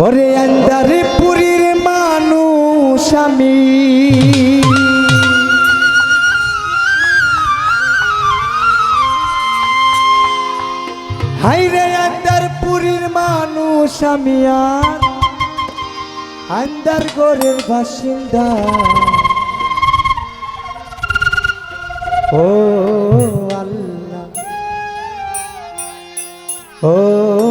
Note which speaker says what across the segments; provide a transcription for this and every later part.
Speaker 1: ওরে অন্দর পুরীর মানুষ আমি। হাইরে অন্দর পুরীর মানুষ আমি আর। আন্দার গরের বাসিন্দা। ও আল্লাহ। ও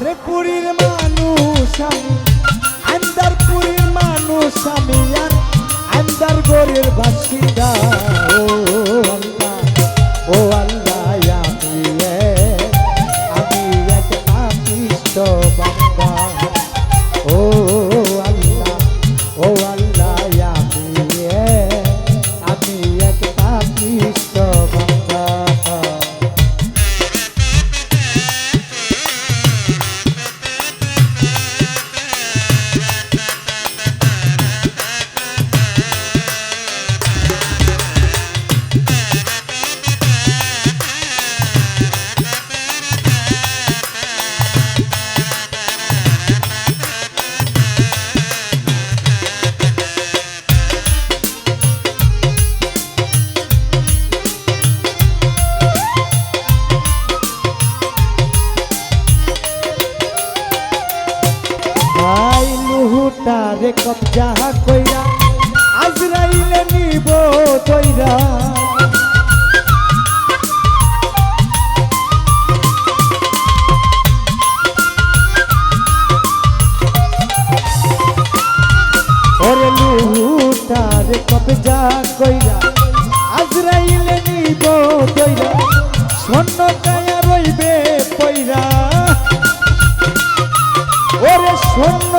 Speaker 1: আন্দারপুরীর মানুষ আমি আন্দারপুরীর মানুষ আমি আন্দার গরির বাসিদা যাহা কইরা, আজরাইলে নিব তৈরা। ওরে লুটার কবে যা কইরা, আজরাইলে নিব তৈরা। স্বর্ণ কায়া রইবে পৈরা ওরে স্বর্ণ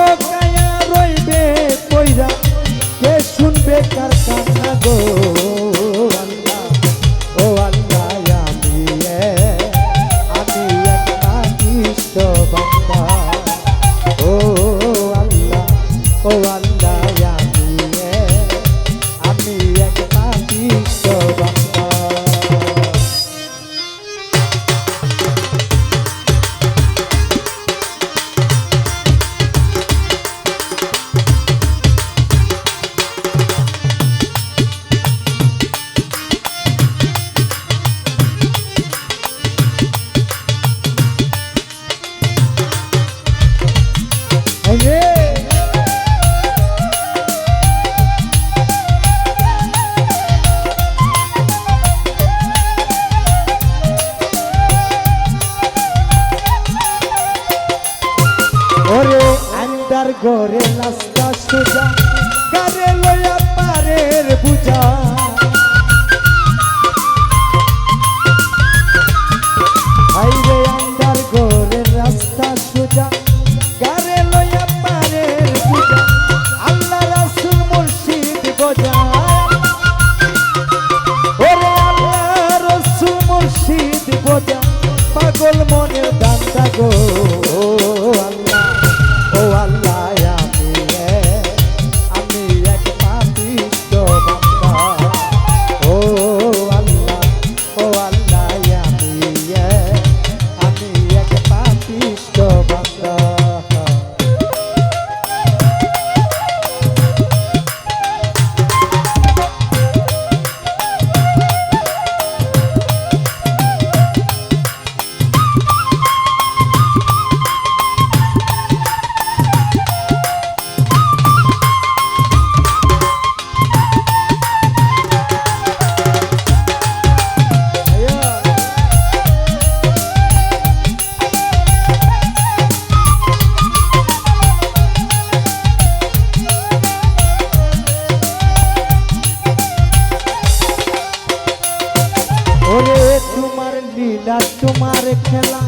Speaker 1: তোমার খেলা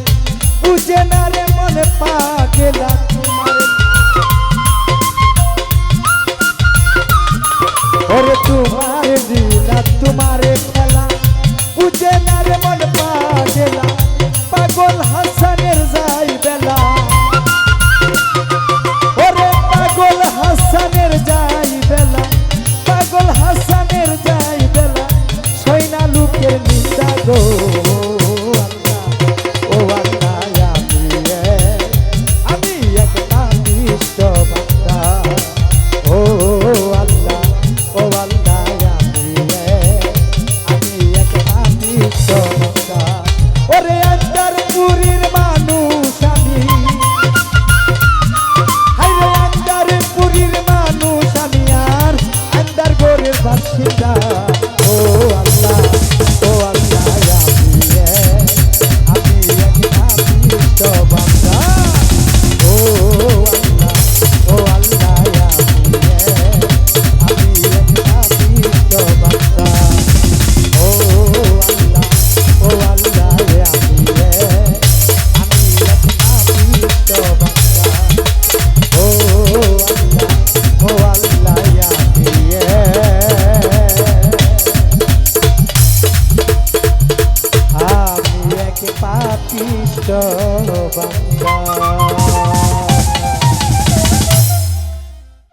Speaker 1: বুঝে না রে মনে পাগেলা তোমার। ওরে তোমার দিলা তোমার